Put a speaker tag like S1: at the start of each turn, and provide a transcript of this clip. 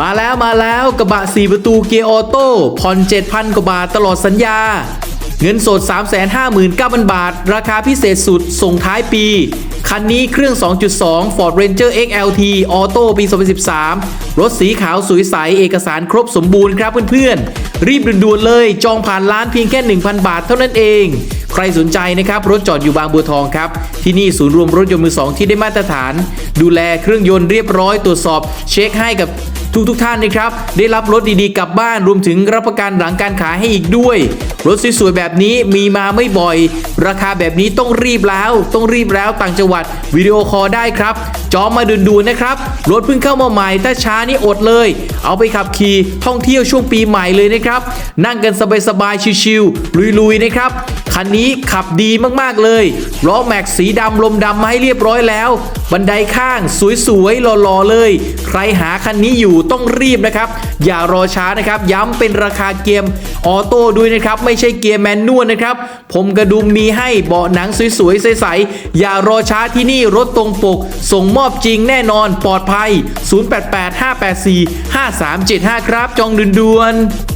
S1: มาแล้วมาแล้วกระบะ 4 ประตูเกียร์ออโต้ผ่อน7,000 กว่าบาทตลอดสัญญา เงินสด 359,000 บาท ราคาพิเศษสุดส่งท้ายปี คันนี้เครื่อง 2.2 Ford Ranger XLT ออโต้ปี 2013 รถสีขาวสวยใส เอกสารครบสมบูรณ์ครับเพื่อนๆ รีบด่วนๆเลยจองผ่านร้านเพียงแค่ 1,000 บาทเท่านั้นเองใครสนใจนะครับ รถจอดอยู่บางบัวทองครับ ที่นี่ศูนย์รวมรถยนต์มือสองที่ได้มาตรฐาน ดูแลเครื่องยนต์เรียบร้อยตรวจสอบเช็คให้กับ ทุกทุกท่านนะครับ ได้รับรถดีๆกลับบ้านรวมถึงรับประกันหลังการขายให้อีกด้วย รถสวยๆแบบนี้มีมาไม่บ่อย ราคาแบบนี้ต้องรีบแล้ว ต้องรีบแล้วต่างจังหวัดวิดีโอคอลได้ครับจองมาด่วนๆนะครับ รถเพิ่งเข้ามาใหม่ถ้าช้านี่อดเลย เอาไปขับขี่ท่องเที่ยวช่วงปีใหม่เลยนะครับ นั่งกันสบายๆชิวๆลุยๆนะครับ คันนี้ขับดีมากๆเลยล้อแม็กสีดำลมดำมาให้เรียบร้อยแล้ว บันไดข้างสวยๆหล่อๆเลย ใครหาคันนี้อยู่ต้องรีบนะครับ อย่ารอช้านะครับ ย้ำเป็นราคาเกมออโต้ด้วยนะครับ ไม่ใช่เกียร์แมนนวลนะครับ ผมกระดุมมีให้เบาะหนังสวยๆใสๆอย่ารอช้าที่นี่รถตรงปก ส่งมอบจริงแน่นอนปลอดภัย 0885845375 ครับจองด่วนๆ